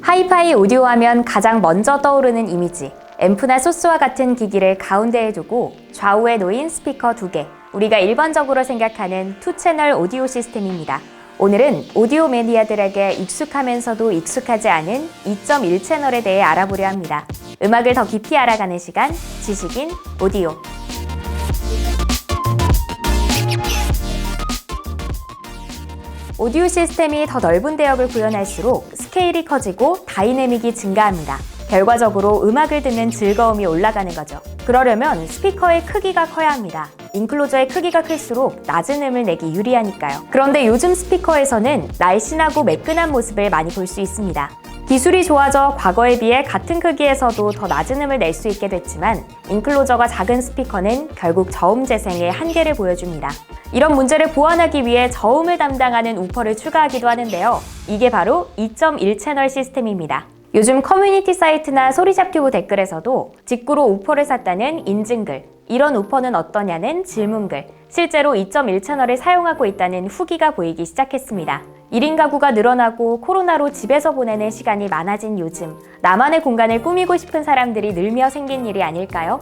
하이파이 오디오 하면 가장 먼저 떠오르는 이미지. 앰프나 소스와 같은 기기를 가운데에 두고 좌우에 놓인 스피커 두 개. 우리가 일반적으로 생각하는 투 채널 오디오 시스템입니다. 오늘은 오디오 매니아들에게 익숙하면서도 익숙하지 않은 2.1 채널에 대해 알아보려 합니다. 음악을 더 깊이 알아가는 시간, 지식인 오디오. 오디오 시스템이 더 넓은 대역을 구현할수록 스케일이 커지고 다이내믹이 증가합니다. 결과적으로 음악을 듣는 즐거움이 올라가는 거죠. 그러려면 스피커의 크기가 커야 합니다. 인클로저의 크기가 클수록 낮은 음을 내기 유리하니까요. 그런데 요즘 스피커에서는 날씬하고 매끈한 모습을 많이 볼 수 있습니다. 기술이 좋아져 과거에 비해 같은 크기에서도 더 낮은 음을 낼 수 있게 됐지만 인클로저가 작은 스피커는 결국 저음 재생의 한계를 보여줍니다. 이런 문제를 보완하기 위해 저음을 담당하는 우퍼를 추가하기도 하는데요. 이게 바로 2.1 채널 시스템입니다. 요즘 커뮤니티 사이트나 소리잡 튜브 댓글에서도 직구로 우퍼를 샀다는 인증글, 이런 우퍼는 어떠냐는 질문글, 실제로 2.1 채널을 사용하고 있다는 후기가 보이기 시작했습니다. 1인 가구가 늘어나고 코로나로 집에서 보내는 시간이 많아진 요즘, 나만의 공간을 꾸미고 싶은 사람들이 늘며 생긴 일이 아닐까요?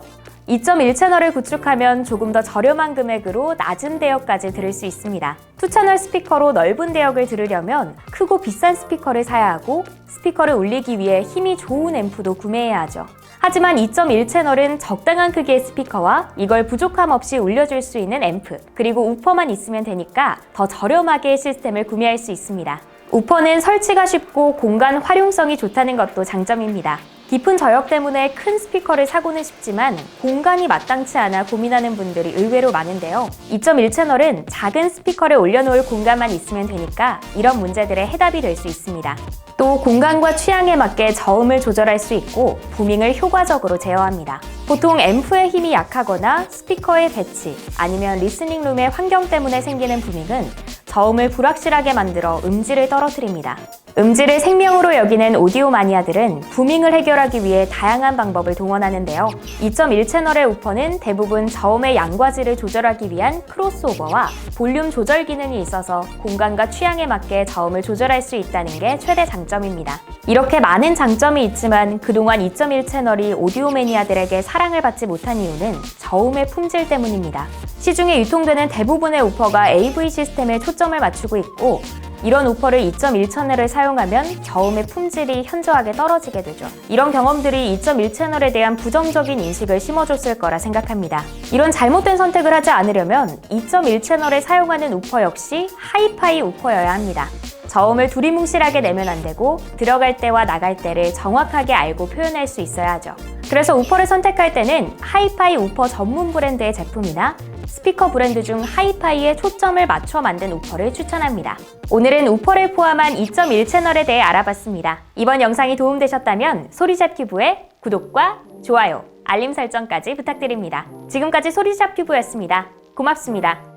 2.1 채널을 구축하면 조금 더 저렴한 금액으로 낮은 대역까지 들을 수 있습니다. 2 채널 스피커로 넓은 대역을 들으려면 크고 비싼 스피커를 사야 하고 스피커를 올리기 위해 힘이 좋은 앰프도 구매해야 하죠. 하지만 2.1 채널은 적당한 크기의 스피커와 이걸 부족함 없이 올려줄 수 있는 앰프, 그리고 우퍼만 있으면 되니까 더 저렴하게 시스템을 구매할 수 있습니다. 우퍼는 설치가 쉽고 공간 활용성이 좋다는 것도 장점입니다. 깊은 저역 때문에 큰 스피커를 사고는 싶지만 공간이 마땅치 않아 고민하는 분들이 의외로 많은데요. 2.1 채널은 작은 스피커를 올려놓을 공간만 있으면 되니까 이런 문제들의 해답이 될 수 있습니다. 또 공간과 취향에 맞게 저음을 조절할 수 있고 부밍을 효과적으로 제어합니다. 보통 앰프의 힘이 약하거나 스피커의 배치 아니면 리스닝 룸의 환경 때문에 생기는 부밍은 저음을 불확실하게 만들어 음질을 떨어뜨립니다. 음질을 생명으로 여기는 오디오 마니아들은 부밍을 해결하기 위해 다양한 방법을 동원하는데요. 2.1 채널의 우퍼는 대부분 저음의 양과 질을 조절하기 위한 크로스오버와 볼륨 조절 기능이 있어서 공간과 취향에 맞게 저음을 조절할 수 있다는 게 최대 장점입니다. 이렇게 많은 장점이 있지만 그동안 2.1 채널이 오디오 매니아들에게 사랑을 받지 못한 이유는 저음의 품질 때문입니다. 시중에 유통되는 대부분의 우퍼가 AV 시스템에 초점을 맞추고 있고 이런 우퍼를 2.1 채널을 사용하면 저음의 품질이 현저하게 떨어지게 되죠. 이런 경험들이 2.1 채널에 대한 부정적인 인식을 심어줬을 거라 생각합니다. 이런 잘못된 선택을 하지 않으려면 2.1 채널을 사용하는 우퍼 역시 하이파이 우퍼여야 합니다. 저음을 두리뭉실하게 내면 안 되고 들어갈 때와 나갈 때를 정확하게 알고 표현할 수 있어야 하죠. 그래서 우퍼를 선택할 때는 하이파이 우퍼 전문 브랜드의 제품이나 스피커 브랜드 중 하이파이에 초점을 맞춰 만든 우퍼를 추천합니다. 오늘은 우퍼를 포함한 2.1 채널에 대해 알아봤습니다. 이번 영상이 도움되셨다면 소리잡 튜브의 구독과 좋아요, 알림 설정까지 부탁드립니다. 지금까지 소리잡 튜브였습니다. 고맙습니다.